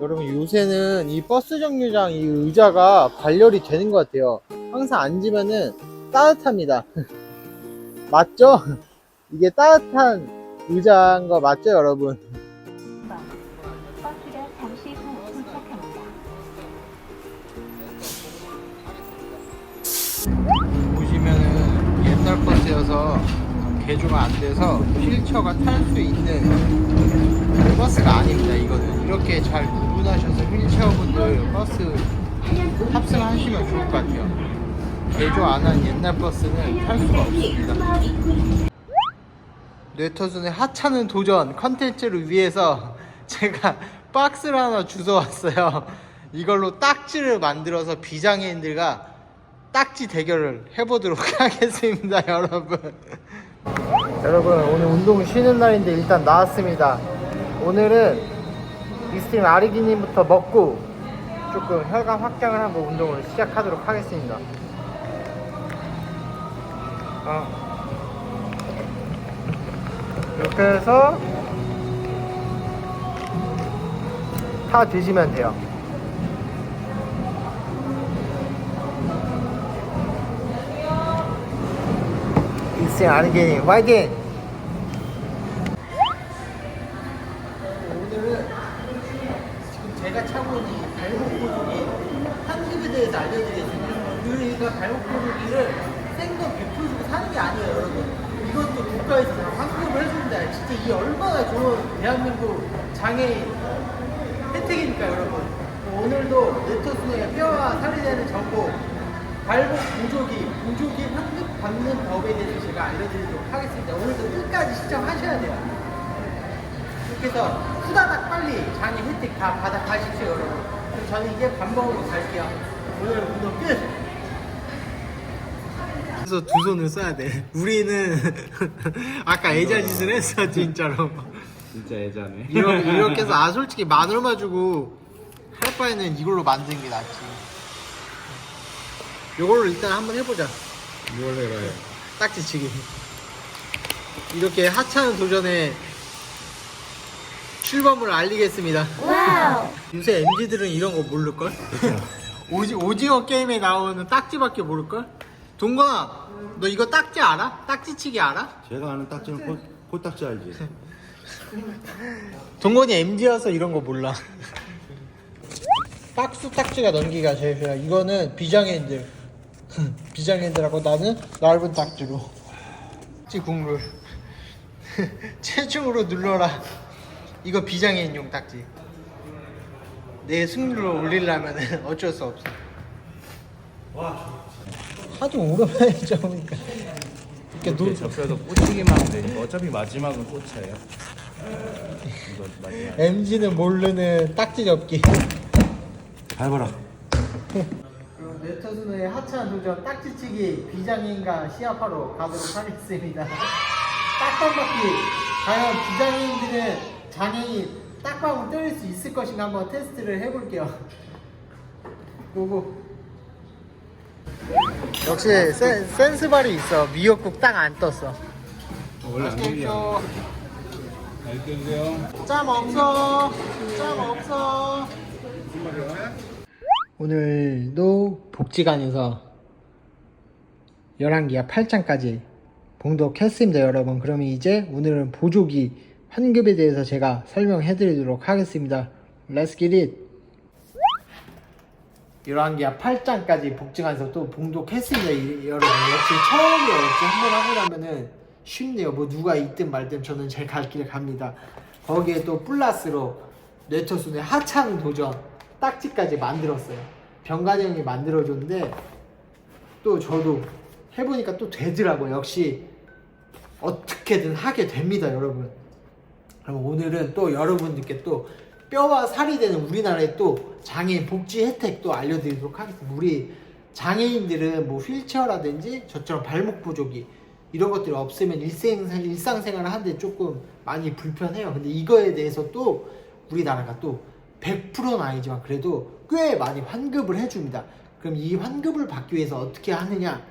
여러분 요새는 이 버스 정류장 이 의자가 발열이 되는 것 같아요. 항상 앉으면은 따뜻합니다. 맞죠? 이게 따뜻한 의자인 거 맞죠, 여러분? 버스가 잠시 후 도착합니다. 보시면은 옛날 버스여서 개조가 안 돼서 휠체어가 탈 수 있는 버스가 아닙니다. 이거는 이렇게 잘 구분하셔서 휠체어분들 버스 탑승하시면 좋을 것 같아요. 개조 안 한 옛날 버스는 탈 수가 없습니다. 뇌터순의 하찮은 도전 컨텐츠를 위해서 제가 박스를 하나 주워왔어요. 이걸로 딱지를 만들어서 비장애인들과 딱지 대결을 해보도록 하겠습니다, 여러분. 여러분, 오늘 운동 쉬는 날인데 일단 나왔습니다. 오늘은 익스트림 아리기닌부터 먹고 조금 혈관 확장을 하고 운동을 시작하도록 하겠습니다. 어. 이렇게 해서 다 드시면 돼요. 익스트림 아리기닌 화이팅! 대해서 알려드리겠습니다. 우리가 발목 보조기를 생돈 100% 주고 사는 게 아니에요, 여러분. 이것도 국가에서 다 환급을 해줍니다. 진짜 이게 얼마나 좋은 대한민국 장애인 혜택이니까, 여러분. 오늘도 네토스의 뼈와 살이 되는 정보, 발목 보조기, 보조기 환급 받는 법에 대해서 제가 알려드리도록 하겠습니다. 오늘도 끝까지 시청하셔야 돼요. 이렇게 해서 후다닥 빨리 장애 혜택 다 받아 가십시오 여러분 저는 이제 밥 먹으러 갈게요 오늘 운동 끝 그래서 두 손을 써야 돼. 우리는 아까 애자 짓을 했어 진짜로. 진짜 애자네. 이렇게, 이렇게 해서 아 솔직히 만 얼마 주고 할 바에는 이걸로 만드는 게 낫지. 이걸로 일단 한번 해보자. 뭘 해봐요? 딱지치기 이렇게 하찮은 도전에 출범을 알리겠습니다. 요새 MZ들은 이런 거 모를걸? 오지, 오징어 게임에 나오는 딱지밖에 모를걸? 동건아 너 이거 딱지 알아? 딱지치기 알아? 제가 아는 딱지는 코, 코딱지 알지? 동건이 MZ여서 이런 거 몰라 박스 딱지가 넘기가 제일 좋아 이거는 비장애인들 비장애인들하고 나는 넓은 딱지로 딱지 국룰 체중으로 눌러라 이거 비장애인용 딱지 내 승률을 올리려면 어쩔 수 없어 하도 오랜만에 잡으니까 이렇게 이렇게 접혀서 꽂히기만 하면 되니까 어차피 마지막은 꽂혀요. 이거 마지막. MG는 모르는 딱지 접기 밟아라. 그럼 네터슨의 하찮은 도전 딱지치기 비장애인과 시합하러 가도록 하겠습니다. 딱밤받기 과연 비장애인들은 장애인 딱밤을 때릴 수 있을 것인가 한번 테스트를 해볼게요. 고고. 역시 센, 센스발이 있어. 미역국 딱 안 떴어. 원래 안 맛있겠죠? 잘 드세요. 짬 없어. 짬 없어. 오늘도 복지관에서 11기야 8장까지 봉독했습니다 여러분 그러면 이제 오늘은 보조기 환급에 대해서 제가 설명해 드리도록 하겠습니다. Let's get it. 11기야 8장까지 복지관에서 또 봉독했습니다. 이- 여러분. 역시 처음이에요 역시 한번 하고 나면은 쉽네요. 뭐 누가 있든 말든 저는 제 갈 길 갑니다. 거기에 또 플러스로 뇌터순의 하찮은 도전 딱지까지 만들었어요. 병관이 형이 만들어줬는데 또 저도 해보니까 또 되더라고요. 역시 어떻게든 하게 됩니다 여러분 그럼 오늘은 또 여러분들께 또 뼈와 살이 되는 우리나라의 또 장애인 복지 혜택 또 알려드리도록 하겠습니다. 우리 장애인들은 뭐 휠체어라든지 저처럼 발목 보조기 이런 것들이 없으면 일생, 일상생활을 하는데 조금 많이 불편해요. 근데 이거에 대해서 또 우리나라가 또 100%는 아니지만 그래도 꽤 많이 환급을 해줍니다. 그럼 이 환급을 받기 위해서 어떻게 하느냐?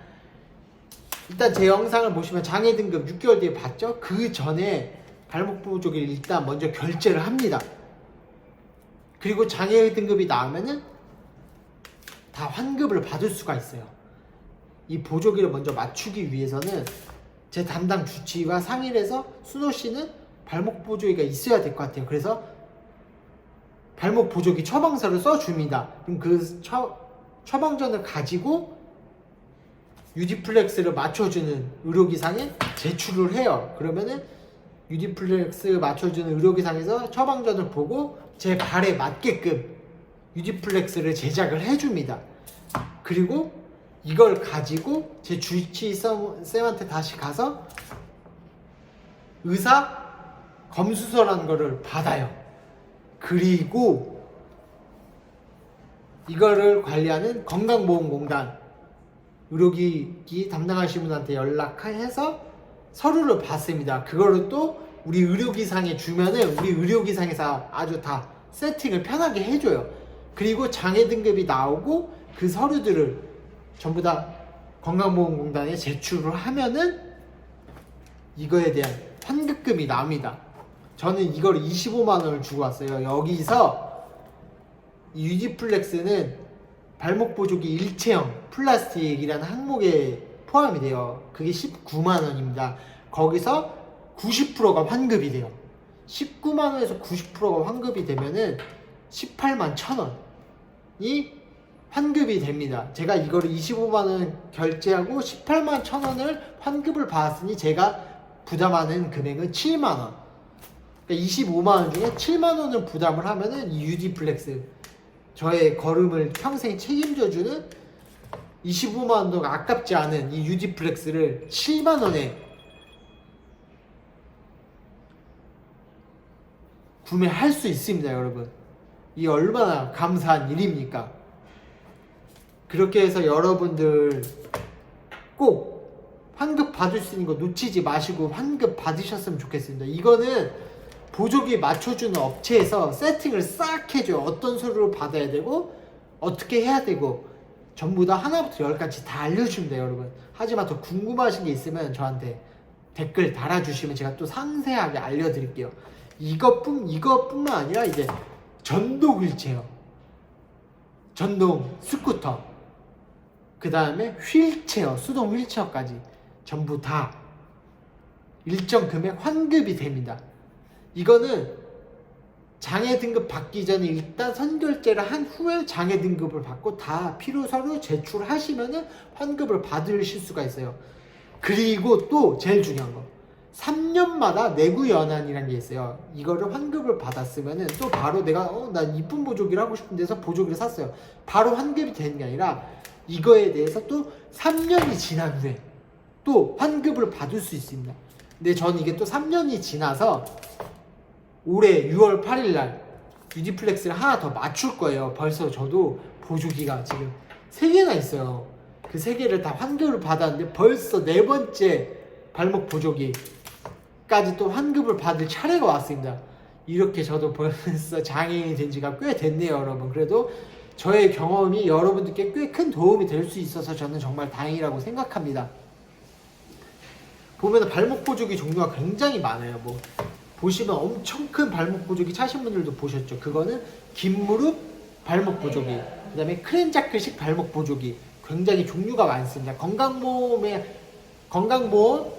일단 제 영상을 보시면 장애 등급 6개월 뒤에 봤죠? 그 전에 발목 보조기를 일단 먼저 결제를 합니다. 그리고 장애 등급이 나오면은 다 환급을 받을 수가 있어요. 이 보조기를 먼저 맞추기 위해서는 제 담당 주치의와 상의를 해서 순호 씨는 발목 보조기가 있어야 될 것 같아요. 그래서 발목 보조기 처방서를 써줍니다. 그럼 그 처, 처방전을 가지고 유디플렉스를 맞춰주는 의료기상에 제출을 해요. 그러면은 유디플렉스 맞춰주는 의료기상에서 처방전을 보고 제 발에 맞게끔 유디플렉스를 제작을 해줍니다. 그리고 이걸 가지고 제 주치의 쌤- 쌤한테 다시 가서 의사 검수서라는 거를 받아요. 그리고 이거를 관리하는 건강보험공단 의료기기 담당하신 분한테 연락해서 서류를 받습니다. 그거를 또 우리 의료기상에 주면은 우리 의료기상에서 아주 다 세팅을 편하게 해줘요. 그리고 장애 등급이 나오고 그 서류들을 전부 다 건강보험공단에 제출을 하면은 이거에 대한 환급금이 나옵니다. 저는 이걸 25만 원을 주고 왔어요. 여기서 이 유디플렉스는 발목 보조기 일체형 플라스틱이라는 항목에 포함이 돼요. 그게 19만 원입니다. 거기서 90%가 환급이 돼요. 19만 원에서 90%가 환급이 되면은 18만 천 원이 환급이 됩니다. 제가 이거를 25만 원 결제하고 18만 천 원을 환급을 받았으니 제가 부담하는 금액은 7만 원. 그러니까 25만 원 중에 7만 원을 부담을 하면은 이 유디 플렉스 저의 걸음을 평생 책임져 주는 25만 원도 아깝지 않은 이 유디플렉스를 7만 원에 구매할 수 있습니다, 여러분. 이 얼마나 감사한 일입니까? 그렇게 해서 여러분들 꼭 환급 받을 수 있는 거 놓치지 마시고 환급 받으셨으면 좋겠습니다. 이거는 보조기 맞춰주는 업체에서 세팅을 싹 해줘요. 어떤 서류를 받아야 되고 어떻게 해야 되고 전부 다 하나부터 열까지 다 알려줍니다, 여러분. 하지만 더 궁금하신 게 있으면 저한테 댓글 달아주시면 제가 또 상세하게 알려드릴게요. 이것뿐 이것뿐만 아니라 이제 전동 휠체어, 전동 스쿠터, 그 다음에 휠체어, 수동 휠체어까지 전부 다 일정 금액 환급이 됩니다. 이거는 장애 등급 받기 전에 일단 선결제를 한 후에 장애 등급을 받고 다 필요 서류 제출하시면은 환급을 받으실 수가 있어요. 그리고 또 제일 중요한 거. 3년마다 내구 연한이라는 게 있어요. 이거를 환급을 받았으면은 또 바로 내가 어, 난 이쁜 보조기를 하고 싶은 데서 보조기를 샀어요. 바로 환급이 되는 게 아니라 이거에 대해서 또 3년이 지난 후에 또 환급을 받을 수 있습니다. 근데 저는 이게 또 3년이 지나서 올해 6월 8일 날 유디플렉스를 하나 더 맞출 거예요. 벌써 저도 보조기가 지금 3개나 있어요. 그 3개를 다 환급을 받았는데 벌써 네 번째 발목 보조기까지 또 환급을 받을 차례가 왔습니다. 이렇게 저도 벌써 장애인이 된 지가 꽤 됐네요, 여러분. 그래도 저의 경험이 여러분들께 꽤 큰 도움이 될 수 있어서 저는 정말 다행이라고 생각합니다. 보면 발목 보조기 종류가 굉장히 많아요. 뭐 보시면 엄청 큰 발목 보조기 차신 분들도 보셨죠. 그거는 긴 무릎 발목 보조기, 그 다음에 크렌자크식 발목 보조기 굉장히 종류가 많습니다. 건강보험에 건강보험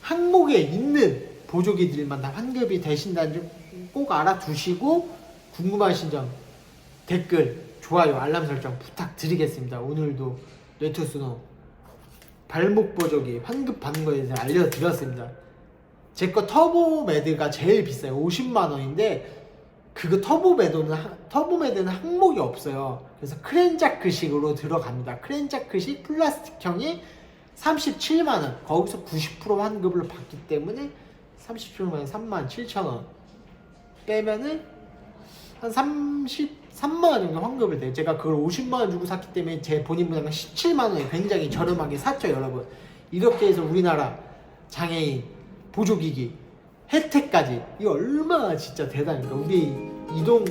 항목에 있는 보조기들만 다 환급이 되신다는 점 꼭 알아두시고 궁금하신 점 댓글, 좋아요, 알람 설정 부탁드리겠습니다. 오늘도 뇌투스노 발목 보조기 환급 받는 거에 대해서 알려드렸습니다. 제 거 터보 매드가 제일 비싸요. 50만 원인데 그거 터보 매드는 하- 터보 매드는 항목이 없어요. 그래서 크렌자크식으로 들어갑니다. 크렌자크식 플라스틱형이 37만 원. 거기서 90% 환급을 받기 때문에 37만 3만 7천 원 빼면은 한 33만 원 정도 환급을 돼요. 제가 그걸 50만 원 주고 샀기 때문에 제 본인 분양가 17만 원에 굉장히 저렴하게 샀죠, 여러분. 이렇게 해서 우리나라 장애인 보조기기 혜택까지 이 얼마나 진짜 대단합니까? 우리 이동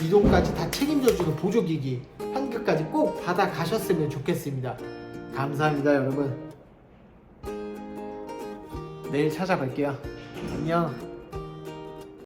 이동까지 다 책임져주는 보조기기 환급까지 꼭 받아 가셨으면 좋겠습니다. 감사합니다, 여러분. 내일 찾아뵐게요. 안녕.